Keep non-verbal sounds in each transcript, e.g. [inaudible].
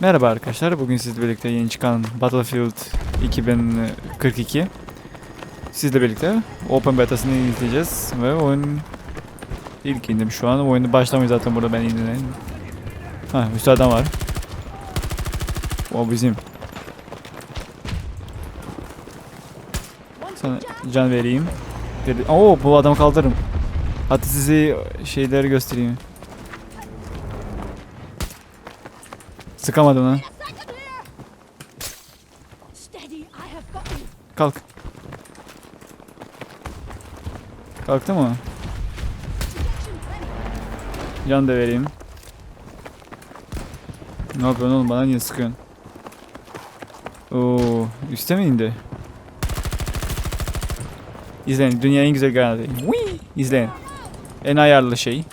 Merhaba arkadaşlar. Bugün sizle birlikte yeni çıkan Battlefield 2042 sizle birlikte Open Beta'sını izleyeceğiz ve oyun ilk indim şu an. Oyunu başlamıyor zaten burada ben indim. Ha adam var. O bizim. Sana can vereyim. Oo bu adamı kaldırırım. Hatta size şeyleri göstereyim. Sıkamadım lan. Kalk. Kalktı mı? Can da vereyim. Ne yapıyorsun oğlum bana niye sıkıyorsun? Oo, üste mi indi? İzleyin dünyanın en güzel kanalı. İzleyin. En ayarlı şey.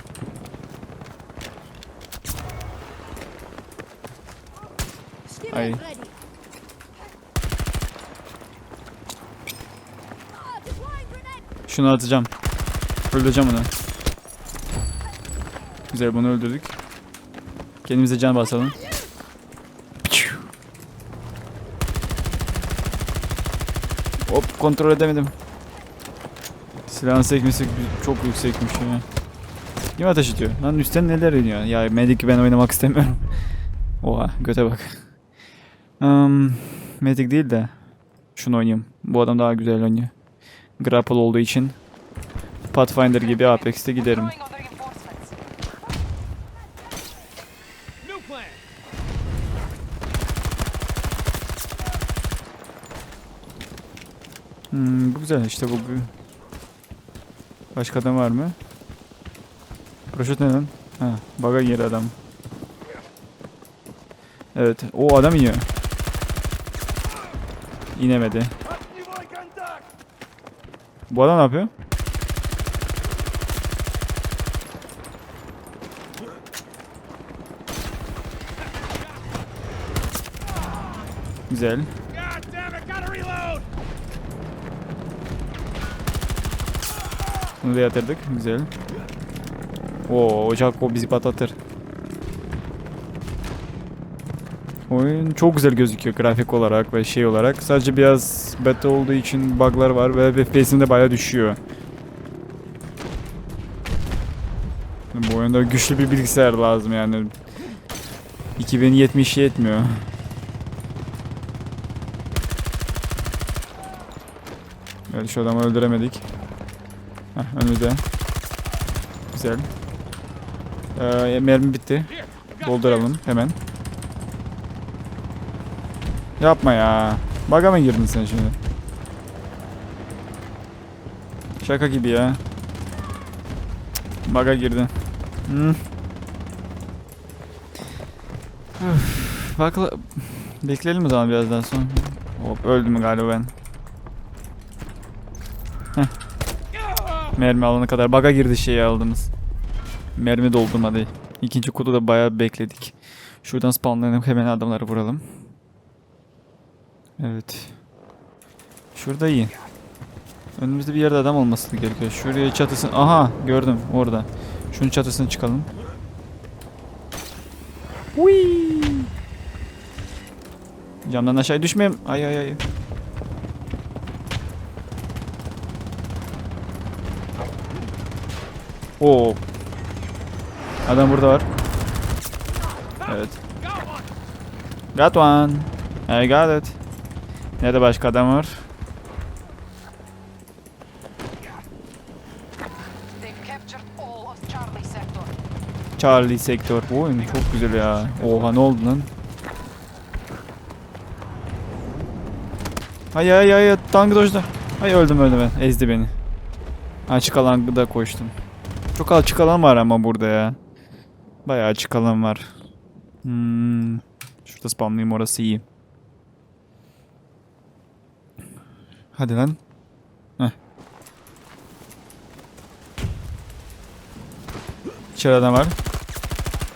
Şunu atacağım. Öldüreceğim onu. Güzel bunu öldürdük. Kendimize can basalım. Hop kontrol edemedim. Silahın sekmesi çok yüksekmiş ya. Kim ateş ediyor? Lan üstten neler iniyor? Ya Medic ben oynamak istemiyorum. [laughs] Oha göte bak. Um, Medic değil de şunu oynayayım. Bu adam daha güzel oynuyor. Grapple olduğu için Pathfinder gibi Apex'te giderim. Hmm, bu güzel işte bu. Başka adam var mı? Paraşüt ne lan? Ha, baga gir adam. Evet, o adam iniyor. İnemedi. Bu adam ne yapıyor? Güzel. Bunu da yatırdık. Güzel. Oo, ocak o bizi patlatır. Oyun çok güzel gözüküyor grafik olarak ve şey olarak. Sadece biraz beta olduğu için bug'lar var ve FPS'im de bayağı düşüyor. Bu oyunda güçlü bir bilgisayar lazım yani. 2070 yetmiyor. Evet şu adamı öldüremedik. Heh, önümüzde. Güzel. Ee, mermi bitti. Dolduralım hemen. Yapma ya. Baga mı girdin sen şimdi? Şaka gibi ya. Baga girdin. Hmm. Bakla... Bekleyelim o zaman birazdan sonra. Hop öldüm galiba ben. Mermi alana kadar baga girdi şeyi aldınız. Mermi doldurmadı. İkinci kutuda bayağı bekledik. Şuradan spawnlanıp hemen adamları vuralım. Evet. Şurada iyi. Önümüzde bir yerde adam olması gerekiyor. Şuraya çatısın. Aha gördüm orada. Şunun çatısına çıkalım. Whee! Camdan aşağı düşmeyeyim. Ay ay ay. Oo. Adam burada var. Evet. Got one. I got it. Nerede başka adam var? Charlie sektör. Bu oyun çok güzel ya. Oha ne oldu lan? Ay ay ay ay, tank dojda. Ay öldüm öldüm ben. Ezdi beni. Açık alanda koştum. Çok açık alan var ama burada ya. Bayağı açık alan var. Hmm. Şurada spamlayayım orası iyi. Hadi lan. Heh. İçeri adam var.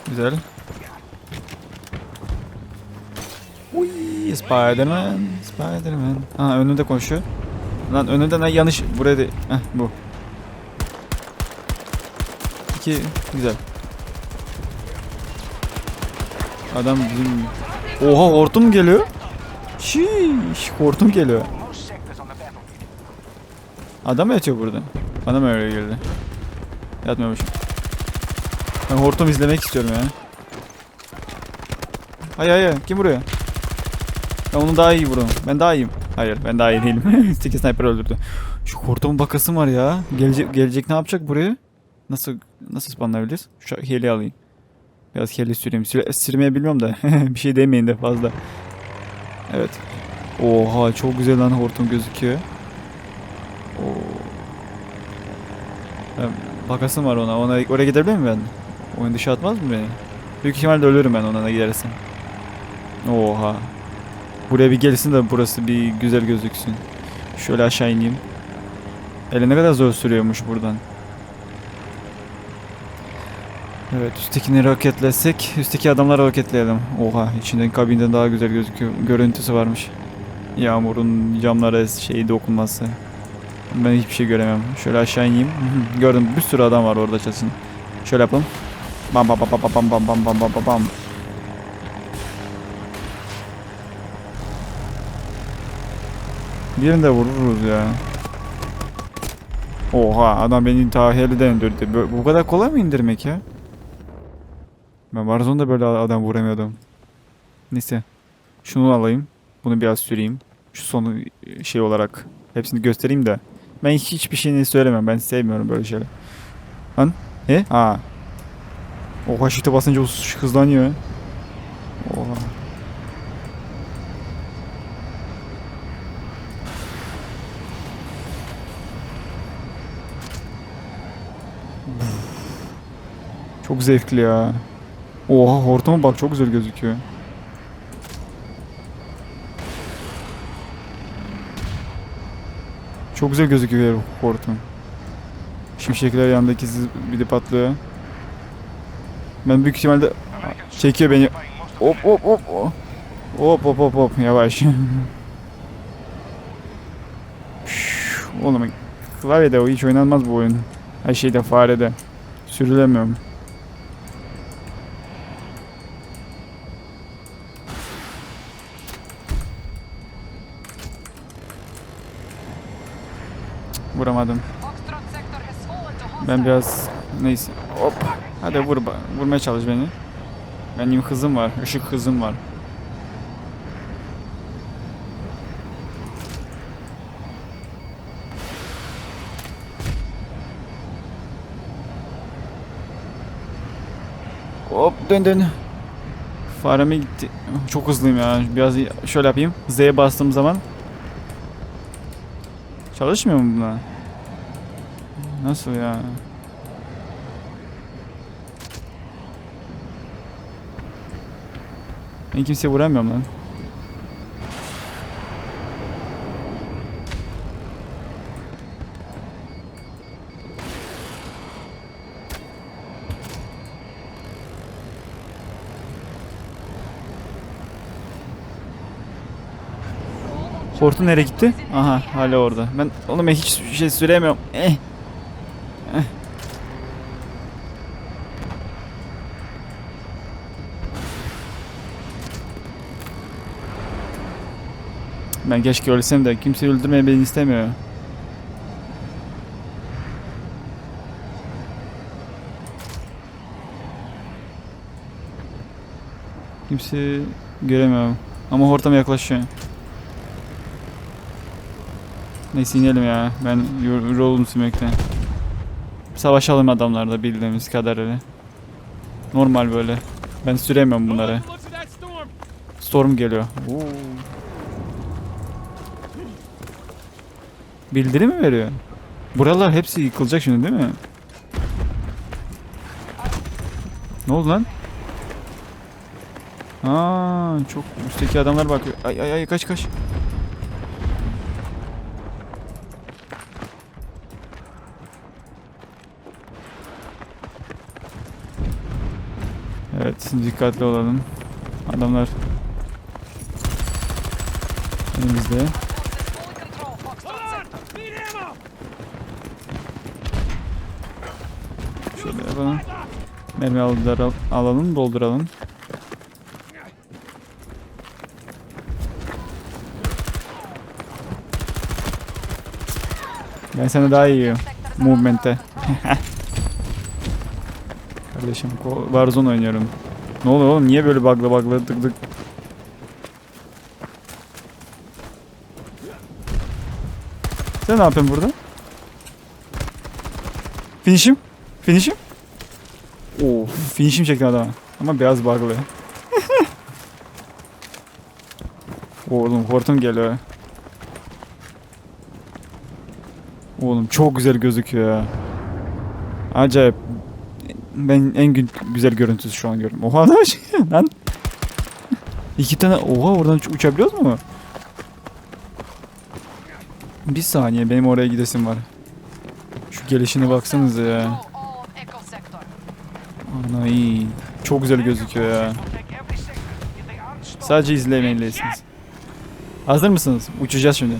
Güzel. Uy, Spiderman, Spiderman. Ha önünde koşuyor. Lan önünden ay yanlış. Buraya da. Heh bu. İki güzel. Adam bizim... Oha hortum geliyor. Şiş hortum geliyor. Adam yatıyor burada? Bana mı öyle geldi? Yatmıyormuş. Ben hortum izlemek istiyorum ya. Hayır hayır kim vuruyor? Ben onu daha iyi vururum. Ben daha iyiyim. Hayır ben daha iyi [laughs] değilim. [laughs] 8 sniper öldürdü. Şu hortumun bakasım var ya. Gelecek, gelecek ne yapacak buraya? Nasıl nasıl spawnlayabiliriz? Şu heli alayım. Biraz heli süreyim. Süre, sürmeyi bilmiyorum da. [laughs] bir şey demeyin de fazla. Evet. Oha çok güzel lan hortum gözüküyor. Ben bakasım var ona. Ona oraya gidebilir miyim ben? Oyun dışı atmaz mı beni? Büyük ihtimalle ölürüm ben ona gidersem. Oha. Buraya bir gelsin de burası bir güzel gözüksün. Şöyle aşağı ineyim. Ele ne kadar zor sürüyormuş buradan. Evet üsttekini roketlesek üstteki adamları roketleyelim. Oha içinden kabinden daha güzel gözüküyor. Görüntüsü varmış. Yağmurun camlara şeyi dokunması. Ben hiçbir şey göremem. Şöyle aşağı ineyim. [laughs] Gördüm bir sürü adam var orada çatısın. Şöyle yapalım. Bam bam bam bam bam bam bam bam bam bam bam. Birini de vururuz ya. Oha adam beni ta heliden indirdi. Bu kadar kolay mı indirmek ya? Ben Warzone'da böyle adam vuramıyordum. Neyse. Şunu alayım. Bunu biraz süreyim. Şu sonu şey olarak hepsini göstereyim de. Ben hiç, hiçbir şeyini söylemem. Ben sevmiyorum böyle şeyler. Lan? He? Ha. Oha shift'e basınca hızlanıyor. Oha. Çok zevkli ya. Oha hortuma bak çok güzel gözüküyor. Çok güzel gözüküyor hortum. Şimşekler yanındaki siz bir de patlıyor. Ben büyük ihtimalle çekiyor beni. Hop hop hop. hop. Hop hop hop yavaş. [laughs] Oğlum klavyede hiç oynanmaz bu oyun. Her şeyde farede. Sürülemiyorum. Vuramadım. Ben biraz neyse. Hop. Hadi vur vurmaya çalış beni. Benim hızım var. ışık hızım var. Hop dön dön. Fareme gitti. Çok hızlıyım ya. Biraz şöyle yapayım. Z'ye bastığım zaman. Çalışmıyor mu buna? Nasıl ya? Ben kimseye vuramıyorum lan. Hortum nereye gitti? Aha hala orada. Ben ben hiç şey süremiyorum. Eh. Eh. Ben keşke ölsem de kimse öldürmeye beni istemiyor. Kimse göremiyorum. Ama hortum yaklaşıyor. Neyse inelim ya. Ben yor- yoruldum sürmekten. Savaşalım adamlarla bildiğimiz kadarıyla. Normal böyle. Ben süremiyorum bunları. Storm geliyor. Oo. Bildiri mi veriyor? Buralar hepsi yıkılacak şimdi değil mi? Ne oldu lan? Aa, çok üstteki adamlar bakıyor. Ay ay ay kaç kaç. Evet, dikkatli olalım. Adamlar önümüzde. Mermi alalım dolduralım. Ben sana daha iyiyim. Movement'te. [laughs] Kardeşim Warzone oynuyorum. Ne oluyor oğlum niye böyle bagla bagla tık tık. Sen ne yapıyorsun burada? Finish'im? Finish'im? Oo, finish'im çektim adama. Ama beyaz bug'lı. [laughs] Oğlum hortum geliyor. Oğlum çok güzel gözüküyor ya. Acayip. Ben en gü- güzel görüntüsü şu an görüyorum. Oha da şey lan. [laughs] İki tane oha oradan uç- uçabiliyoruz mu? Bir saniye benim oraya gidesim var. Şu gelişine baksanıza ya. Çok güzel gözüküyor ya. Sadece izlemeliysiniz. Hazır mısınız? Uçacağız şimdi.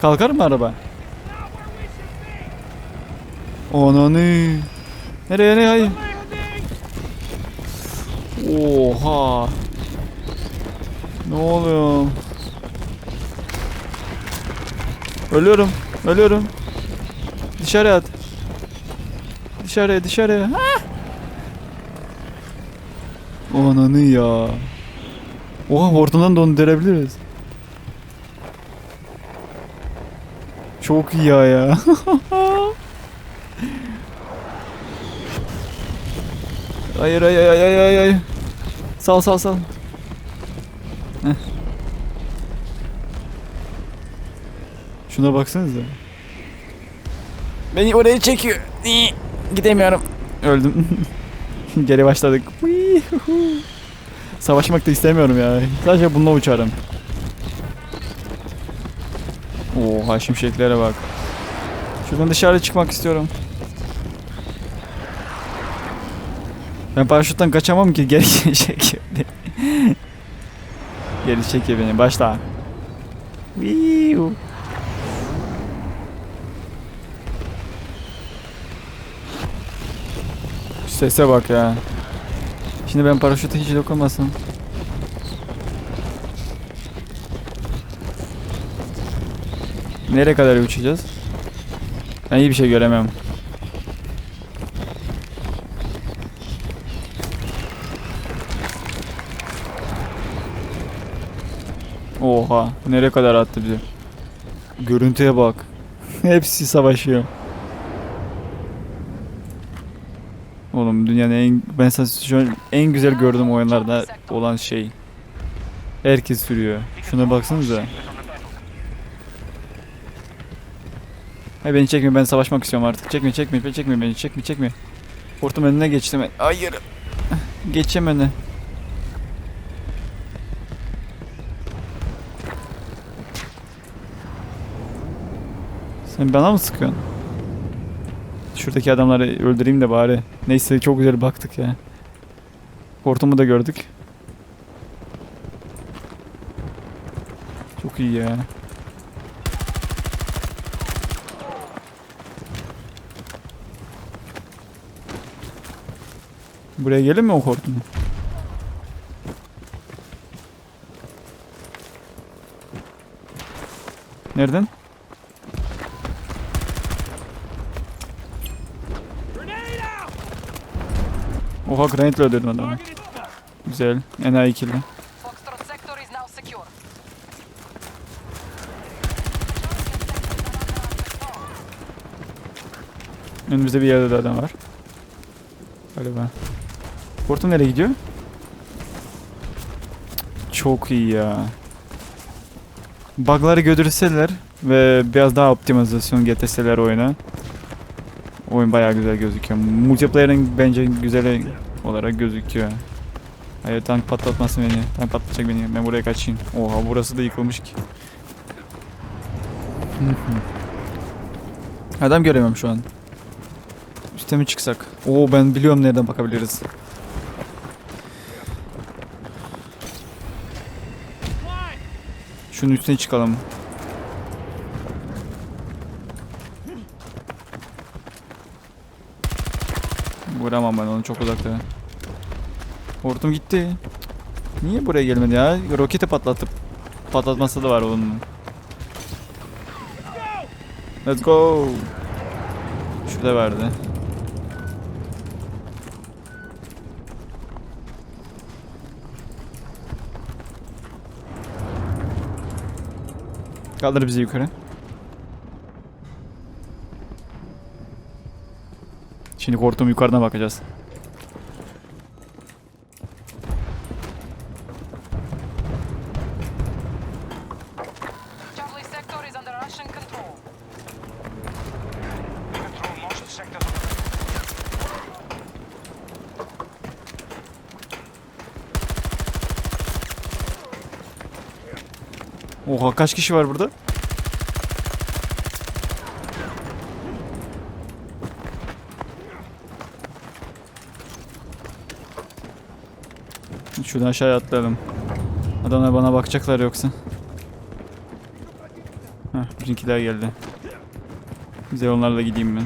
Kalkar mı araba? Ananı. Nereye nereye hayır. Oha. Ne oluyor? Ölüyorum. Ölüyorum. Dışarı at. Dışarıya dışarıya. Ha! Ananı ya. Oha hortumdan döndürebiliriz. Çok iyi ya ya. [laughs] hayır hayır hayır hayır, hayır. Sal sal sal. Heh. Şuna baksanıza. Beni oraya çekiyor. Gidemiyorum. Öldüm. [laughs] Geri başladık. Savaşmak da istemiyorum ya. Sadece bununla uçarım. Oha şimşeklere bak. Şuradan dışarı çıkmak istiyorum. Ben paraşütten kaçamam ki [laughs] geri beni. geri çekiyor beni. Başla. Viu. Sese bak ya. Şimdi ben paraşüte hiç dokunmasam. Nereye kadar uçacağız? Ben iyi bir şey göremem. Oha, nereye kadar attı bizi? Görüntüye bak. [laughs] Hepsi savaşıyor. Oğlum dünyanın en ben şu an en güzel gördüğüm oyunlarda olan şey. Herkes sürüyor. Şuna baksanıza. Hay beni çekme ben savaşmak istiyorum artık. Çekme çekme çekme beni çekme çekme. Hortum önüne geçtim. Hayır. Önüne. Sen bana mı sıkıyorsun? Şuradaki adamları öldüreyim de bari. Neyse çok güzel baktık ya. Hortumu da gördük. Çok iyi ya. Buraya gelin mi o hortum? Nereden? Oha granit'le öldürdüm adamı. Güzel. Enayi ikili. Önümüzde bir yerde de adam var. Galiba. Hortum nereye gidiyor? Çok iyi ya. Bug'ları götürseler ve biraz daha optimizasyon getirseler oyuna. Oyun bayağı güzel gözüküyor. Multiplayer'ın bence güzel olarak gözüküyor. Hayır tank patlatmasın beni. Tank patlatacak beni. Ben buraya kaçayım. Oha burası da yıkılmış ki. [laughs] Adam göremiyorum şu an. Üste mi çıksak? Oo ben biliyorum nereden bakabiliriz. Şunun üstüne çıkalım. Vuramam ben onu çok uzakta. Hortum gitti. Niye buraya gelmedi ya? Roketi patlatıp patlatması da var onun. Let's go. Şurada verdi. Kaldır bizi yukarı. Şimdi hortum yukarıdan bakacağız. Charlie sector is under Russian control. Control most sectors. Oha kaç kişi var burada? Şuradan aşağıya atlayalım. Adamlar bana bakacaklar yoksa. Heh, bizimkiler geldi. Güzel onlarla gideyim ben.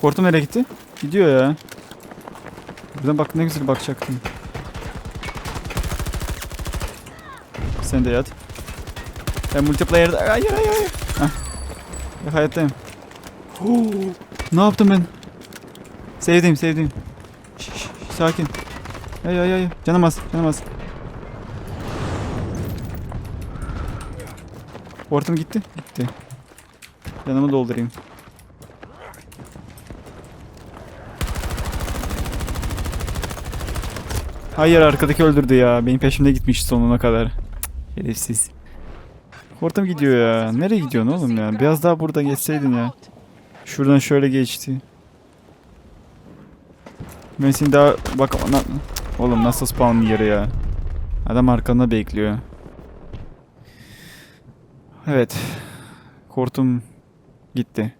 Hortum nereye gitti? Gidiyor ya. Buradan bak ne güzel bakacaktım. Sen de yat. Ben multiplayer'da... Hayır hayır hayır. Ya, hayattayım. [gasps] Ne yaptım ben? Şş, şş, sakin. Ay ay ay. Canım az canım az. Hortum gitti. Gitti. Canımı doldurayım. Hayır arkadaki öldürdü ya. Benim peşimde gitmiş sonuna kadar. Şerefsiz. Hortum gidiyor ya. Nereye gidiyorsun oğlum ya? Biraz daha burada geçseydin ya. Şuradan şöyle geçti. Ben seni daha bak ana... Oğlum nasıl spawn yeri ya. Adam arkanda bekliyor. Evet. Hortum gitti.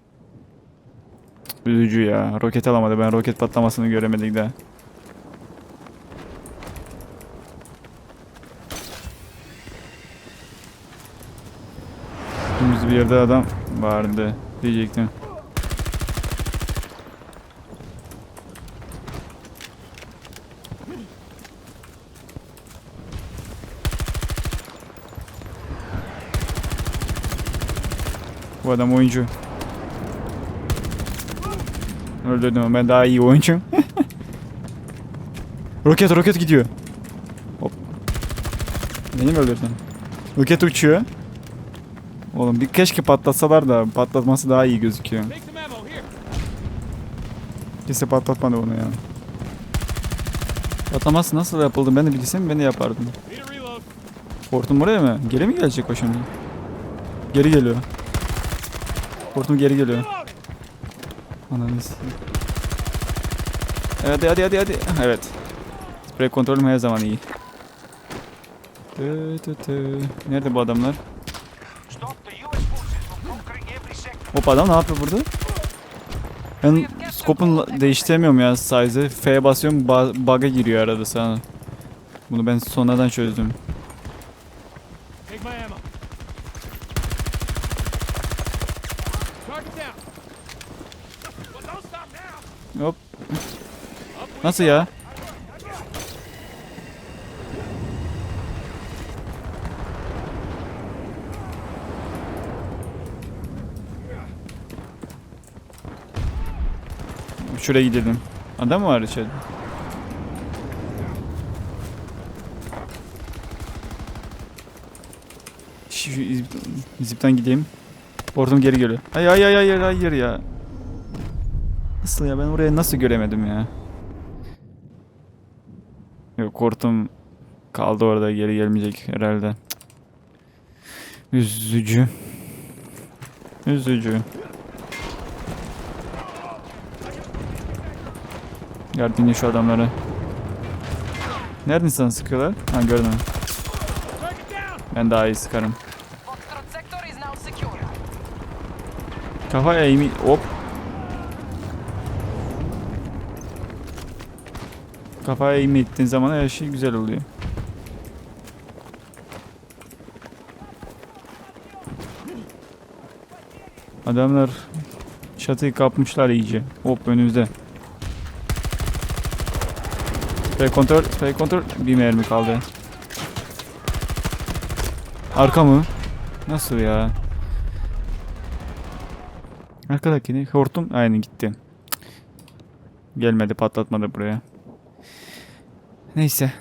Üzücü ya. Roket alamadı. Ben roket patlamasını göremedik daha. Dümdüz bir yerde adam vardı diyecektim. Bu adam oyuncu. Öldürdüm ben daha iyi oyuncuyum. [laughs] roket roket gidiyor. Hop. Beni mi öldürdün? Roket uçuyor. Oğlum bir keşke patlatsalar da patlatması daha iyi gözüküyor. Kimse patlatmadı onu ya. Patlaması nasıl yapıldı ben de bilsem ben de yapardım. Hortum buraya mı? Geri mi gelecek o şimdi? Geri geliyor. Hortum geri geliyor. Ananı Evet hadi hadi hadi. Evet. Spray kontrolüm her zaman iyi. Tı tı tı. Nerede bu adamlar? Hop adam ne yapıyor burada? Ben skopun la- değiştiremiyorum ya size'ı. F'ye basıyorum ba- bug'a giriyor arada sana. Bunu ben sonradan çözdüm. Hop. Nasıl ya? Şuraya gidelim. Adam mı var içeride? Zipten gideyim. Ortam geri geliyor. Ay ay ay ay hayır ya. Nasıl ya ben oraya nasıl göremedim ya? Yok hortum kaldı orada geri gelmeyecek herhalde. Üzücü. Üzücü. Yardım şu adamları. Nereden sana sıkıyorlar? Ha gördüm. Ben daha iyi sıkarım. Kafa eğimi hop. Kafa eğimi ettiğin zaman her şey güzel oluyor. Adamlar Çatıyı kapmışlar iyice. Hop önümüzde. Spray kontrol, spray kontrol. Bir mermi kaldı. Arka mı? Nasıl ya? Arkadakini hortum aynı gitti. Gelmedi patlatmadı buraya. Neyse.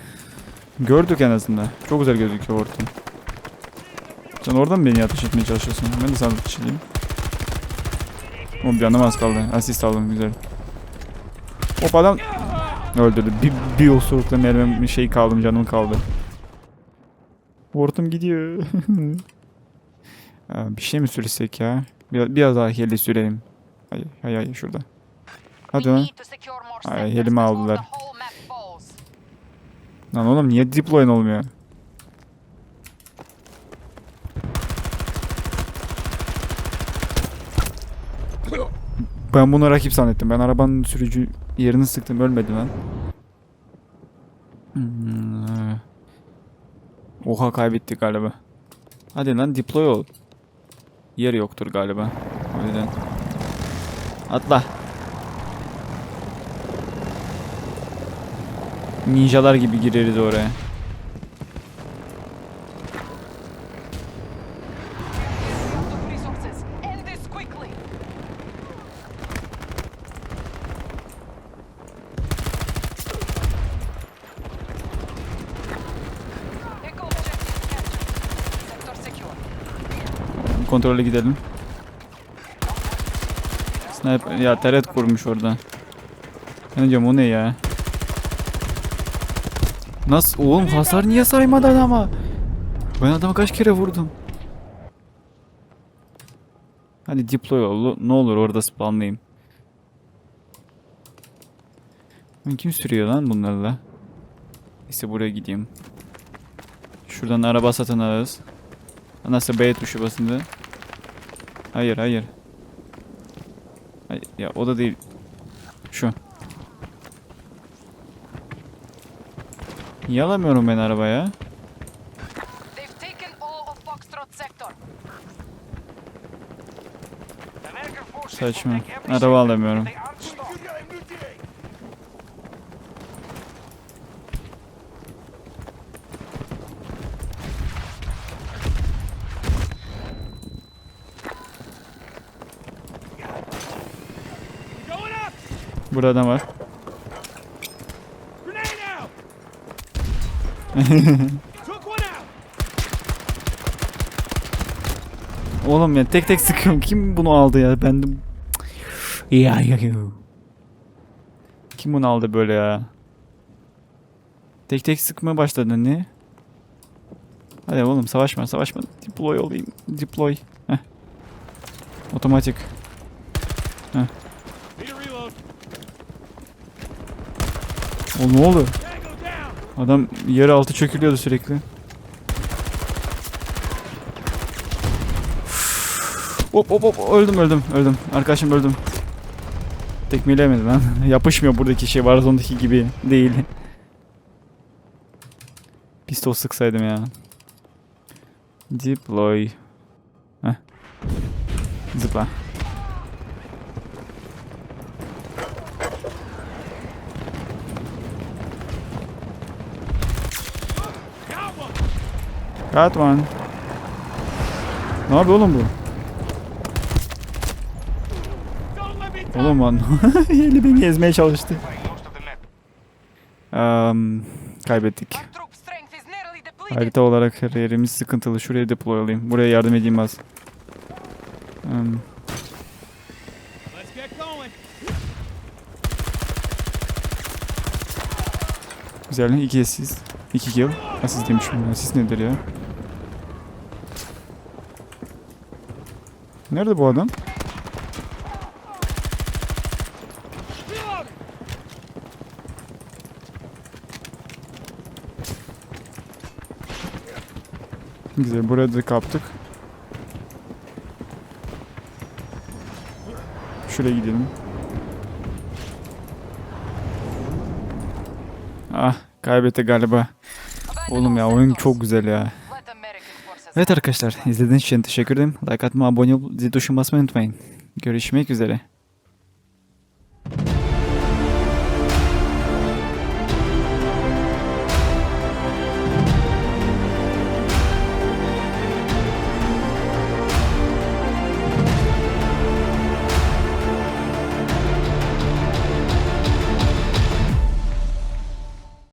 Gördük en azından. Çok güzel gözüküyor hortum. Sen oradan beni ateş etmeye çalışıyorsun? Ben de sana ateş. O canım az kaldı. Asist aldım güzel. Hop adam öldürdü. Bir, bir osurukla mermim şey kaldım canım kaldı. Hortum gidiyor. [laughs] Bir şey mi sürsek ya? Biraz, biraz daha heli sürelim. Hay hay hay şurada. Hadi lan. Ay, before aldılar. Lan oğlum niye deploy'un olmuyor? Ben bunu rakip zannettim. Ben arabanın sürücü yerini sıktım ölmedi lan. Hmm. Oha kaybettik galiba. Hadi lan deploy ol. Yer yoktur galiba. O yüzden. Atla. Ninjalar gibi gireriz oraya. Kontrole gidelim. Sniper ya teret kurmuş orada. Diyeceğim o ne ya? Nasıl oğlum hasar niye saymadan ama? Ben adamı kaç kere vurdum? Hadi deploy ol. Ne olur orada spawnlayayım. Kim sürüyor lan bunlarla? Neyse buraya gideyim. Şuradan araba satın alırız. Nasıl B tuşu basındı? Hayır hayır. Hayır ya o da değil. Şu. Niye alamıyorum ben arabaya? They've taken all Burada var. [laughs] Oğlum ya tek tek sıkıyorum. Kim bunu aldı ya? Ben de... Ya ya ya. Kim bunu aldı böyle ya? Tek tek sıkmaya başladı ne? Hadi oğlum savaşma savaşma. Deploy olayım. Deploy. Heh. Otomatik. Need O ne oldu? Adam yer altı çökülüyordu sürekli. Hop hop hop öldüm öldüm öldüm. Arkadaşım öldüm. Tekmeleyemedi lan. [laughs] Yapışmıyor buradaki şey Warzone'daki gibi değil. Pistol sıksaydım ya. Deploy. Heh. Zıpla. Got one. Ne yapıyor oğlum bu? Oğlum lan. [laughs] Eli beni ezmeye çalıştı. Um, kaybettik. Harita olarak her yerimiz sıkıntılı. Şuraya deploy olayım. Buraya yardım edeyim az. Um, güzel. İki asist. İki kill. Asist demişim. Asist nedir ya? Nerede bu adam? Güzel. Buraya da kaptık. Şuraya gidelim. Ah kaybetti galiba. Oğlum ya oyun çok güzel ya. Evet arkadaşlar izlediğiniz için teşekkür ederim. Like atmayı, abone olup zil tuşuna basmayı unutmayın. Görüşmek üzere.